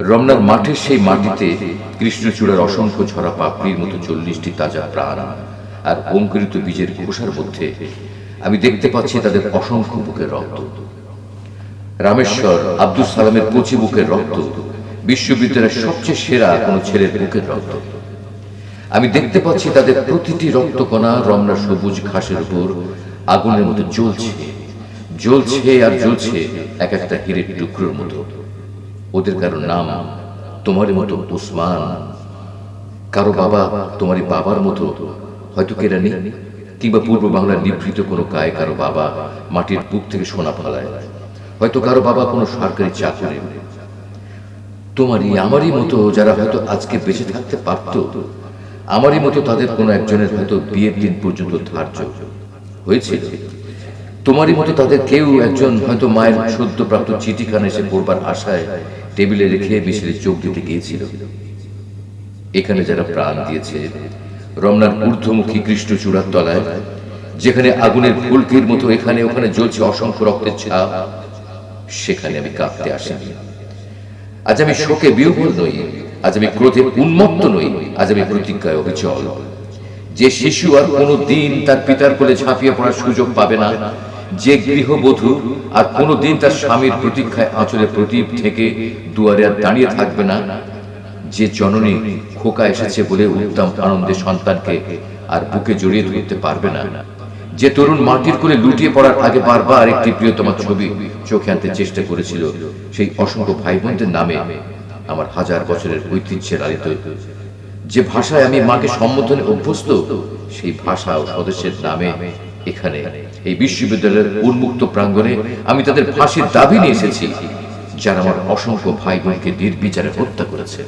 রমনার মাঠের সেই মাটিতে কৃষ্ণচূড়ার অসংখ্য ঝরা পাপড়ির মতো চল্লিশটি তাজা প্রাণ আর অঙ্কুরিত বীজের খোসার মধ্যে আমি দেখতে পাচ্ছি তাদের অসংখ্য বুকের রক্ত। রামেশ্বর আব্দুল সালামের কচি বুকের রক্ত বিশ্ববিদ্যালয়ের সবচেয়ে সেরা কোনো ছেলের বুকের রক্ত। আমি দেখতে পাচ্ছি তাদের প্রতিটি রক্তকণা রমনা সবুজ ঘাসের উপর আগুনের মতো জ্বলছে জ্বলছে আর জ্বলছে এক একটা হীরের টুকরোর মতো। ওদের কারও নাম তোমার মতো উসমান। কারও বাবা তোমারই বাবার মতো হয়তো কেরানি কিংবা পূর্ব বাংলার নিভৃত কোনো গায়ে কারও বাবা মাটির বুক থেকে সোনা ফলায় হয়তো কারও বাবা কোনো সরকারি চাকরি। তোমারই আমারই মতো যারা হয়তো আজকে বেঁচে থাকতে পারতো আমারই মতো তাদের কোনো একজনের হয়তো বিয়ের দিন পর্যন্ত ধার্য হয়েছিল। তোমারই মতো তাদের কেউ একজন হয়তো মায়ের সদ্যপ্রাপ্ত চিঠিখানা এসে পড়বার আশায় টেবিলে রেখে মিছিলে যোগ দিতে গিয়েছিল। এখানে যারা প্রাণ দিয়েছে, রমনার ঊর্ধ্বমুখী কৃষ্ণচূড়ার তলায়, যেখানে আগুনের ফুলকির মতো এখানে ওখানে জ্বলছে অসংখ্য রক্তের ছাপ সেখানে আমি কাঁপতে আসিনি। আজ আমি শোকে বিহবল নই, আজ আমি ক্রোধে উন্মত্ত নই, আজ আমি প্রতিজ্ঞায় অবিচল। যে শিশু আর কোনো দিন তার পিতার কোলে ঝাঁপিয়ে পড়ার সুযোগ পাবে না যে গৃহবধূ আর কোনো দিন তার স্বামীর প্রতীক্ষায় আঁচলে প্রদীপ থেকে দুয়ারে আর দাঁড়িয়ে থাকবে না, যে জননী খোকা এসেছে বলে উত্তম আনন্দে সন্তানকে আর বুকে জড়িয়ে ধরতে পারবে না। যে তরুণ মাটির কোলে লুটিয়ে পড়ার আগে বারবার একটি প্রিয়তমা ছবি চোখে আনতে চেষ্টা করেছিল, সেই অসংখ্য ভাই বোনদের নামে আমার হাজার বছরের ঐতিহ্যের আলিত যে ভাষায় আমি মাকে সম্বোধনে অভ্যস্ত, সেই ভাষা ও সদস্যের নামে এখানে। এই বিশ্ববিদ্যালয়ের উন্মুক্ত প্রাঙ্গণে আমি তাদের ফাঁসির দাবি নিয়ে এসেছি, যারা আমার অসংখ্য ভাই বোনকে নির্বিচারে হত্যা করেছে।